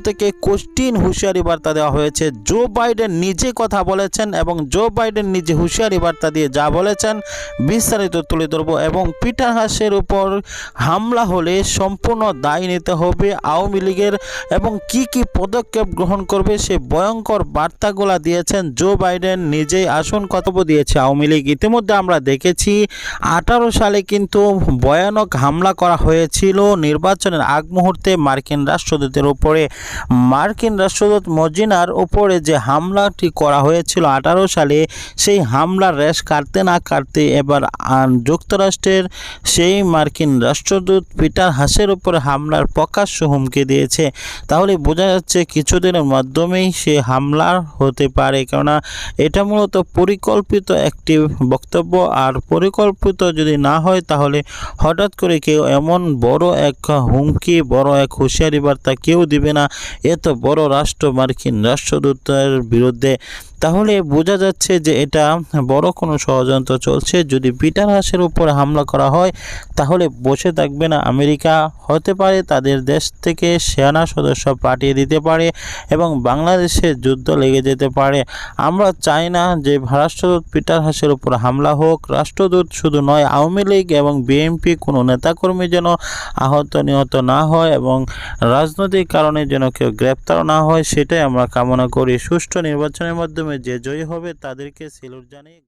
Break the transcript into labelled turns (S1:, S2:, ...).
S1: থেকে কঠিন হুঁশিয়ারি বার্তা দেওয়া হয়েছে। জো বাইডেন নিজে কথা বলেছেন এবং জো বাইডেন নিজে হুঁশিয়ারি বার্তা দিয়ে যা বলেছেন বিস্তারিত তুলে ধরবো এবং পিটার হাসের উপর হামলা হলে সম্পূর্ণ দায় নিতে হবে আওয়ামী লীগের এবং কি কি পদক্ষেপ গ্রহণ করবে সে ভয়ঙ্কর বার্তাগুলা দিয়েছেন জো বাইডেন নিজেই। আসন কতব্য দিয়েছে আওয়ামী লীগ। ইতিমধ্যে আমরা দেখেছি আঠারো সালে কিন্তু ভয়ানক হামলা করা হয়েছিল। নির্বাচনের আগ মুহূর্তে মার্কিন রাষ্ট্রদূতের উপরে মার্কিন রাষ্ট্রদূত মজিনার উপরে যে হামলাটি করা হয়েছিল আঠারো সালে, সেই হামলার রেশ কাটতে না কাটতে এবার যুক্তরাষ্ট্রের সেই মার্কিন রাষ্ট্রদূত পিটার হাসের উপরে হামলার প্রকাশ্য হুমকি দিয়েছে। তাহলে বোঝা যাচ্ছে কিছুদিনের মাধ্যমেই সে হামলার হতে পারে, কেননা এটা মূলত পরিকল্পিত একটি বক্তব্য। আর পরিকল্পিত যদি না হয়, তাহলে হঠাৎ করে কেউ এমন বড় এক হুমকি, বড় এক হুঁশিয়ারি বার্তা কেউ দিবে না। এত বড় রাষ্ট্র মার্কিন রাষ্ট্রদূতের বিরুদ্ধে, তাহলে বোঝা যাচ্ছে যে এটা বড় কোনো ষড়যন্ত্র চলছে। যদি পিটার হাসের উপরে হামলা করা হয়, তাহলে বসে থাকবে না আমেরিকা। হতে পারে তাদের দেশ থেকে সেনা সদস্য পাঠিয়ে দিতে পারে এবং বাংলাদেশে যুদ্ধ লেগে যেতে পারে। আমরা চাই না যে রাষ্ট্রদূত পিটার হাসের উপর হামলা হোক। রাষ্ট্রদূত শুধু নয়, আওয়ামী লীগ এবং বিএনপি কোনো নেতাকর্মী যেন আহত নিহত না হয় এবং রাজনৈতিক কারণে যেন কেউ গ্রেপ্তার না হয়, সেটাই আমরা কামনা করি। সুষ্ঠু নির্বাচনের মাধ্যমে যে জয়ী হবে, তাদেরকে সেলুট জানিয়ে